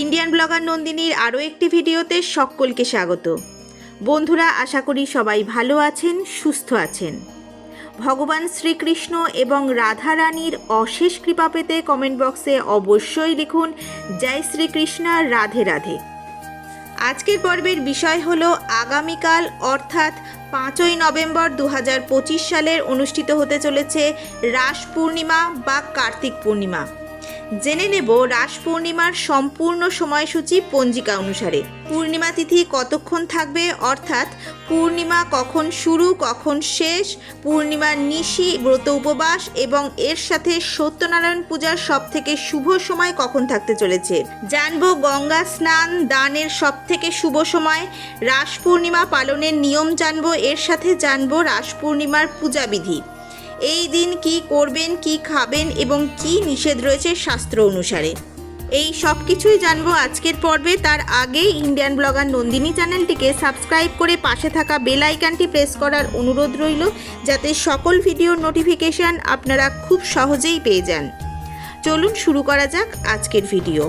Indian blogger নন্দিনীর আরও একটি ভিডিওতে সকলকে স্বাগত। বন্ধুরা, আশা করি সবাই ভালো আছেন, সুস্থ আছেন। ভগবান শ্রীকৃষ্ণ এবং রাধা রানীর অশেষ কৃপা পেতে কমেন্ট বক্সে অবশ্যই লিখুন, জয় শ্রীকৃষ্ণ, রাধে রাধে। আজকের পর্বের বিষয় হল, আগামীকাল অর্থাৎ পাঁচই নভেম্বর দু হাজার পঁচিশ সালের অনুষ্ঠিত হতে চলেছে রাস পূর্ণিমা বা কার্তিক পূর্ণিমা। জেনে নেব রাস পূর্ণিমার সম্পূর্ণ সময়সূচি পঞ্জিকা অনুসারে। পূর্ণিমা তিথি কতক্ষণ থাকবে? অর্থাৎ পূর্ণিমা কখন শুরু, কখন শেষ? পূর্ণিমার নিশি, ব্রত উপবাস এবং এর সাথে সত্যনারায়ণ পূজার সব থেকে শুভ সময় কখন থাকতে চলেছে? জানব গঙ্গা স্নান দানের সব থেকে শুভ সময়। রাস পূর্ণিমা পালনের নিয়ম জানব, এর সাথে জানব রাস পূর্ণিমার পূজাবিধি। এই দিন কি করবেন, কি খাবেন এবং কি নিষেধ রয়েছে শাস্ত্র অনুসারে। এই সব কিছুই জানব আজকের পর্বে। তার আগে ইন্ডিয়ান ব্লগার নন্দিনী চ্যানেলটিকে সাবস্ক্রাইব করে পাশে থাকা বেল আইকনটি প্রেস করার অনুরোধ রইল, যাতে সকল ভিডিওর নোটিফিকেশান আপনারা খুব সহজেই পেয়ে যান। চলুন শুরু করা যাক আজকের ভিডিও।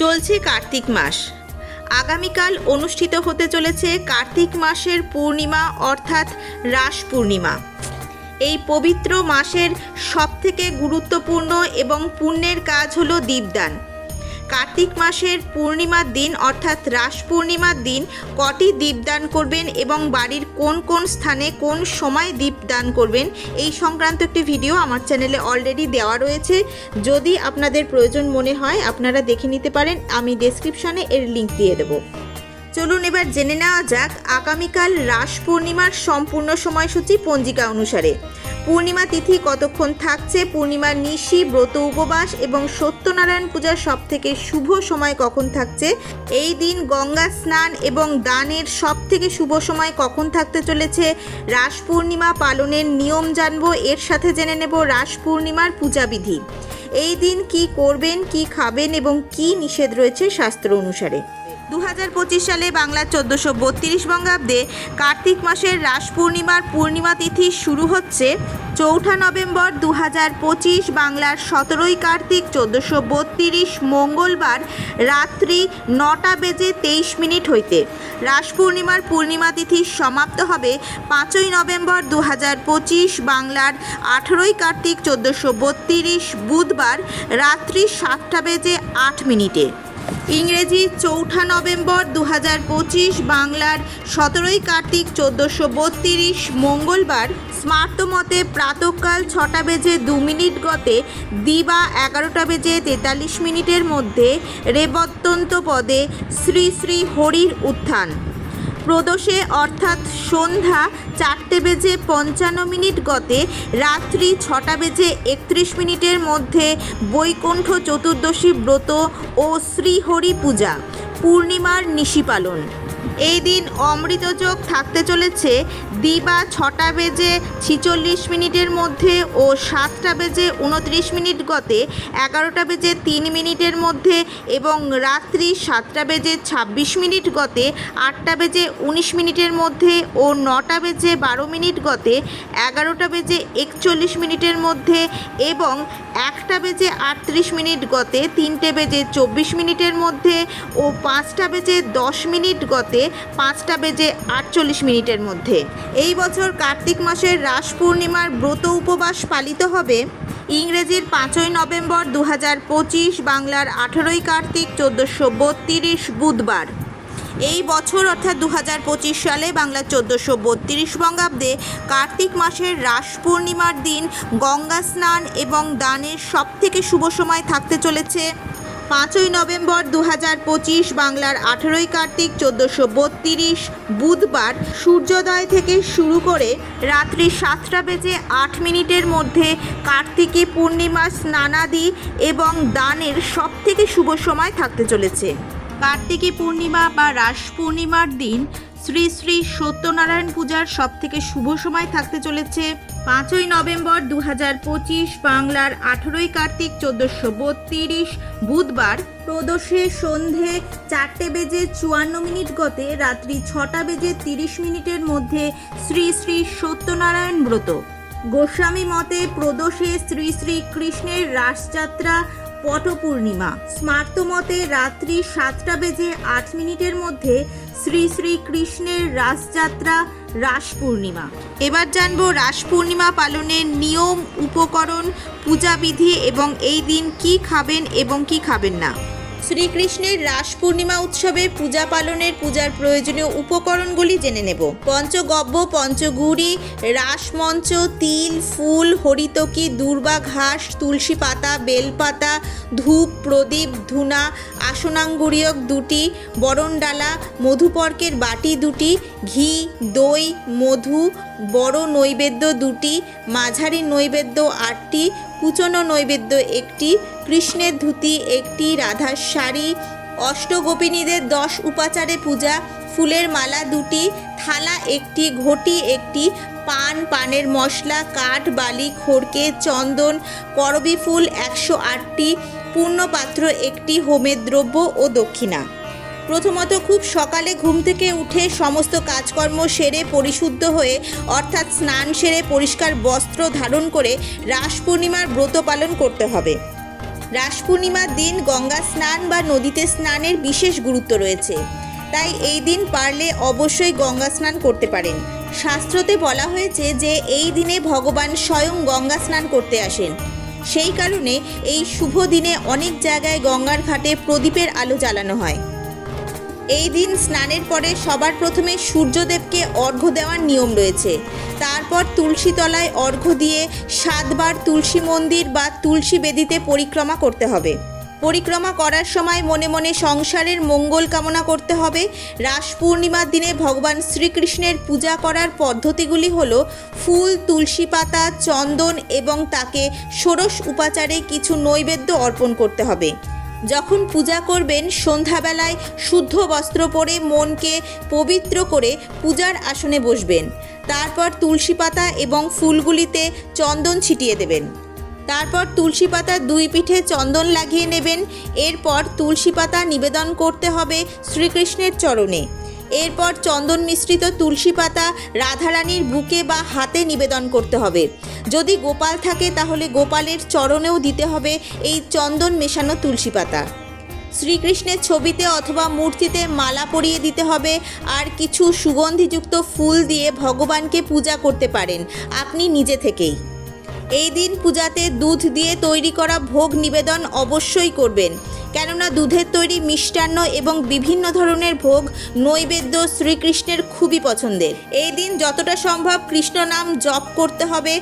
চলছে কার্তিক মাস। আগামীকাল অনুষ্ঠিত হতে চলেছে কার্তিক মাসের পূর্ণিমা অর্থাৎ রাস পূর্ণিমা। এই পবিত্র মাসের সবথেকে গুরুত্বপূর্ণ এবং পুণ্যের কাজ হলো দীপদান। কার্তিক মাসের পূর্ণিমার দিন অর্থাৎ রাস পূর্ণিমার দিন কটি দীপদান করবেন এবং বাড়ির কোন কোন স্থানে কোন সময় দীপদান করবেন এই সংক্রান্ত একটি ভিডিও আমার চ্যানেলে অলরেডি দেওয়া রয়েছে। যদি আপনাদের প্রয়োজন মনে হয়, আপনারা দেখে নিতে পারেন, আমি ডেসক্রিপশনে এর লিঙ্ক দিয়ে দেবো। চলুন এবার জেনে নেওয়া যাক, আগামীকাল রাস পূর্ণিমার সম্পূর্ণ সময়সূচি পঞ্জিকা অনুসারে। পূর্ণিমা তিথি কতক্ষণ থাকছে? পূর্ণিমার নিশি, ব্রত উপবাস এবং সত্যনারায়ণ পূজার সব থেকে শুভ সময় কখন থাকছে? এই দিন গঙ্গা স্নান এবং দানের সব থেকে শুভ সময় কখন থাকতে চলেছে? রাস পূর্ণিমা পালনের নিয়ম জানব। এর সাথে জেনে নেব রাস পূর্ণিমার পূজাবিধি। এই দিন কি করবেন, কি খাবেন এবং কি নিষেধ রয়েছে শাস্ত্র অনুসারে? দু হাজার পঁচিশ সালে বাংলার চোদ্দোশো বত্রিশ বঙ্গাব্দে কার্তিক মাসের রাস পূর্ণিমার পূর্ণিমা তিথি শুরু হচ্ছে চৌঠা নভেম্বর দু পঁচিশ বাংলার সতেরোই কার্তিক চোদ্দোশো বত্রিশ মঙ্গলবার রাত্রি নটা বেজে তেইশ মিনিট হইতে। রাস পূর্ণিমার পূর্ণিমা তিথি সমাপ্ত হবে পাঁচই নভেম্বর দু পঁচিশ বাংলার আঠেরোই কার্তিক চোদ্দোশো বত্রিশ বুধবার রাত্রি সাতটা বেজে আট মিনিটে। ইংরেজি চৌঠা নভেম্বর দু পঁচিশ বাংলার সতেরোই কার্তিক চোদ্দোশো বত্রিশ মঙ্গলবার স্মার্টমতে প্রাতকাল ছটা বেজে দু মিনিট গতে দিবা এগারোটা বেজে তেতাল্লিশ মিনিটের মধ্যে রেবত্যন্ত পদে শ্রী শ্রী হরির উত্থান। প্রদোষে অর্থাৎ সন্ধ্যা চারটে বেজে পঞ্চান্ন মিনিট গতে রাত্রি ছটা বেজে একত্রিশ মিনিটের মধ্যে বৈকুণ্ঠ চতুর্দশী ব্রত ও শ্রীহরি পূজা, পূর্ণিমার নিশি পালন। এই দিন অমৃতযোগ থাকতে চলেছে দিবা ছটা বেজে ছিচল্লিশ মিনিটের মধ্যে ও সাতটা বেজে উনত্রিশ মিনিট গতে এগারোটা বেজে তিন মিনিটের মধ্যে এবং রাত্রি সাতটা বেজে ছাব্বিশ মিনিট গতে আটটা বেজে উনিশ মিনিটের মধ্যে ও নটা বেজে বারো মিনিট গতে এগারোটা বেজে একচল্লিশ মিনিটের মধ্যে এবং একটা বেজে আটত্রিশ মিনিট গতে তিনটে বেজে চব্বিশ মিনিটের মধ্যে ও পাঁচটা বেজে দশ মিনিট গতে পাঁচটা বেজে আটচল্লিশ মিনিটের মধ্যে। এই বছর কার্তিক মাসের রাস পূর্ণিমার ব্রত উপবাস পালিত হবে। ইংরেজির পাঁচই নভেম্বর দু বাংলার আঠেরোই কার্তিক চোদ্দোশো বত্রিশ বুধবার। এই বছর অর্থাৎ দু হাজার পঁচিশ সালে বাংলা চোদ্দোশো বত্রিশ বঙ্গাব্দে কার্তিক মাসের রাস পূর্ণিমার দিন গঙ্গা স্নান এবং দানের সবথেকে শুভ সময় থাকতে চলেছে। পাঁচই নভেম্বর দু বাংলার আঠেরোই কার্তিক চোদ্দোশো বত্রিশ বুধবার সূর্যোদয় থেকে শুরু করে রাত্রি সাতটা বেজে আট মিনিটের মধ্যে কার্তিকী পূর্ণিমা স্নানাদি এবং দানের সব থেকে শুভ সময় থাকতে চলেছে। কার্তিকী পূর্ণিমা বা রাস পূর্ণিমার দিন শ্রী শ্রী সত্যনারায়ণ পূজার সব থেকে শুভ সময় থাকতে চলেছে পাঁচই নভেম্বর দু পঁচিশ বাংলার আঠেরোই কার্তিক চোদ্দোশো বত্রিশ বুধবার প্রদোষে সন্ধে চারটে বেজে চুয়ান্ন মিনিট গতে রাত্রি ছটা বেজে তিরিশ মিনিটের মধ্যে শ্রী শ্রী সত্যনারায়ণ ব্রত। গোস্বামী মতে প্রদোষে শ্রী শ্রী কৃষ্ণের রাসযাত্রা পটপূর্ণিমা। স্মার্ত মতে রাত্রি সাতটা বেজে আট মিনিটের মধ্যে শ্রী শ্রী কৃষ্ণের রাসযাত্রা রাস পূর্ণিমা এবার জানব রাস পূর্ণিমা পালনের নিয়ম, উপকরণ, পূজাবিধি এবং এই দিন কি খাবেন এবং কি খাবেন না। শ্রীকৃষ্ণের রাস পূর্ণিমা উৎসবে পূজা পালনের পূজার প্রয়োজনীয় উপকরণগুলি জেনে নেব। পঞ্চগব্য, পঞ্চগুড়ি রাসমঞ্চ তিল, ফুল, হরিতকি, দূর্বা ঘাস, তুলসী পাতা, বেলপাতা, ধূপ, প্রদীপ, ধুনা, আসনাঙ্গুরিয়ক দুটি, বরণডালা, মধুপর্কের বাটি দুটি, ঘি, দই, মধু, বড় নৈবেদ্য দুটি, মাঝারি নৈবেদ্য আটটি কুচনো নৈবেদ্য, একটি কৃষ্ণের ধুতি, একটি রাধার শাড়ি, অষ্টগোপিনীদের দশ উপাচারে পূজা, ফুলের মালা দুটি, থালা একটি, ঘটি একটি, পান, পানের মশলা, কাঠ, বালি, খড়কে, চন্দন, করবি ফুল একশো আটটি, পূর্ণপাত্র একটি, হোমের দ্রব্য ও দক্ষিণা। প্রথমত খুব সকালে ঘুম থেকে উঠে সমস্ত কাজকর্ম সেরে পরিশুদ্ধ হয়ে, অর্থাৎ স্নান সেরে পরিষ্কার বস্ত্র ধারণ করে রাস পূর্ণিমার ব্রত পালন করতে হবে। রাস পূর্ণিমার দিন গঙ্গা স্নান বা নদীতে স্নানের বিশেষ গুরুত্ব রয়েছে। তাই এই দিন পারলে অবশ্যই গঙ্গা স্নান করতে পারেন। শাস্ত্রতে বলা হয়েছে যে এই দিনে ভগবান স্বয়ং গঙ্গা স্নান করতে আসেন। সেই কারণে এই শুভ দিনে অনেক জায়গায় গঙ্গার ঘাটে প্রদীপের আলো জ্বালানো হয়। এই দিন স্নানের পরে সবার প্রথমে সূর্যদেবকে অর্ঘ্য দেওয়ার নিয়ম রয়েছে। তারপর তুলসী তলায় অর্ঘ্য দিয়ে সাতবার তুলসী মন্দির বা তুলসী বেদিতে পরিক্রমা করতে হবে। পরিক্রমা করার সময় মনে মনে সংসারের মঙ্গল কামনা করতে হবে। রাস পূর্ণিমার দিনে ভগবান শ্রীকৃষ্ণের পূজা করার পদ্ধতিগুলি হলো ফুল, তুলসী পাতা, চন্দন এবং তাকে ষোড়শ উপাচারে কিছু নৈবেদ্য অর্পণ করতে হবে। যখন পূজা করবেন, সন্ধ্যাবেলায় শুদ্ধ বস্ত্র পরে মনকে পবিত্র করে পূজার আসনে বসবেন। তারপর তুলসী পাতা এবং ফুলগুলিতে চন্দন ছিটিয়ে দেবেন। তারপর তুলসী পাতার দুই পিঠে চন্দন লাগিয়ে নেবেন। এরপর তুলসী পাতা নিবেদন করতে হবে শ্রীকৃষ্ণের চরণে। এরপর চন্দন মিশ্রিত তুলসী পাতা রাধারানীর বুকে বা হাতে নিবেদন করতে হবে। যদি গোপাল থাকে তাহলে গোপালের চরণেও দিতে হবে এই চন্দন মেশানো তুলসী পাতা। শ্রীকৃষ্ণের ছবিতে অথবা মূর্তিতে মালা পরিয়ে দিতে হবে আর কিছু সুগন্ধিযুক্ত ফুল দিয়ে ভগবানকে পূজা করতে পারেন, আপনি নিজে থেকেই। এই দিন পূজাতে দুধ দিয়ে তৈরি করা ভোগ নিবেদন অবশ্যই করবেন। কেননা দুধের তৈরি মিষ্টান্ন এবং বিভিন্ন ধরনের ভোগ নৈবেদ্য শ্রীকৃষ্ণের খুবই পছন্দের। এই দিন যতটা সম্ভব কৃষ্ণ নাম জপ করতে হবে,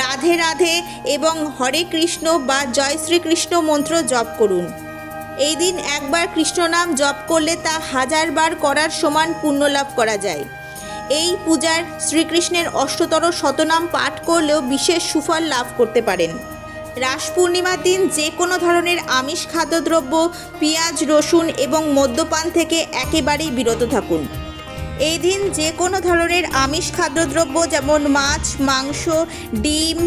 রাধে রাধে এবং হরে কৃষ্ণ বা জয় শ্রীকৃষ্ণ মন্ত্র জপ করুন। এই দিন একবার কৃষ্ণ নাম জপ করলে তা হাজারবার করার সমান পুণ্য লাভ করা যায়। এই পূজার শ্রীকৃষ্ণের অষ্টতর শতনাম পাঠ করলেও বিশেষ সুফল লাভ করতে পারেন। রাস পূর্ণিমার দিন যে কোনো ধরনের আমিষ খাদ্যদ্রব্য, পেঁয়াজ, রসুন এবং মদ্যপান থেকে একেবারেই বিরত থাকুন। এই দিন যে কোনো ধরনের আমিষ খাদ্যদ্রব্য যেমন মাছ, মাংস, ডিম,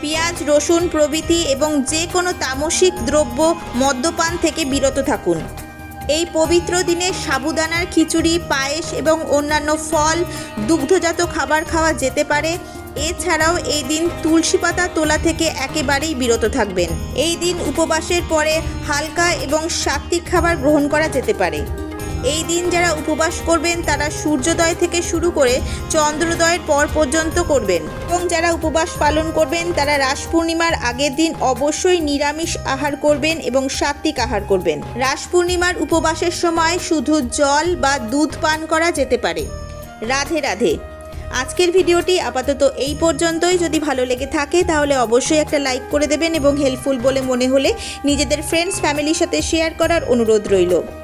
পেঁয়াজ, রসুন প্রভৃতি এবং যে কোনো তামসিক দ্রব্য, মদ্যপান থেকে বিরত থাকুন। এই পবিত্র দিনে সাবুদানার খিচুড়ি, পায়েস এবং অন্যান্য ফল, দুগ্ধজাত খাবার খাওয়া যেতে পারে। এছাড়াও এই দিন তুলসী পাতা তোলা থেকে একেবারেই বিরত থাকবেন। এই দিন উপবাসের পরে হালকা এবং সাত্ত্বিক খাবার গ্রহণ করা যেতে পারে। এই দিন যারা উপবাস করবেন, তারা সূর্যোদয় থেকে শুরু করে চন্দ্রোদয়ের পর পর্যন্ত করবেন। এবং যারা উপবাস পালন করবেন, তারা রাস পূর্ণিমার আগের দিন অবশ্যই নিরামিষ আহার করবেন এবং সাত্বিক আহার করবেন। রাস পূর্ণিমার উপবাসের সময় শুধু জল বা দুধ পান করা যেতে পারে। রাধে রাধে। আজকের ভিডিওটি আপাতত এই পর্যন্তই। যদি ভালো লেগে থাকে, তাহলে অবশ্যই একটা লাইক করে দেবেন এবং হেল্পফুল বলে মনে হলে নিজেদের ফ্রেন্ডস ফ্যামিলির সাথে শেয়ার করার অনুরোধ রইল।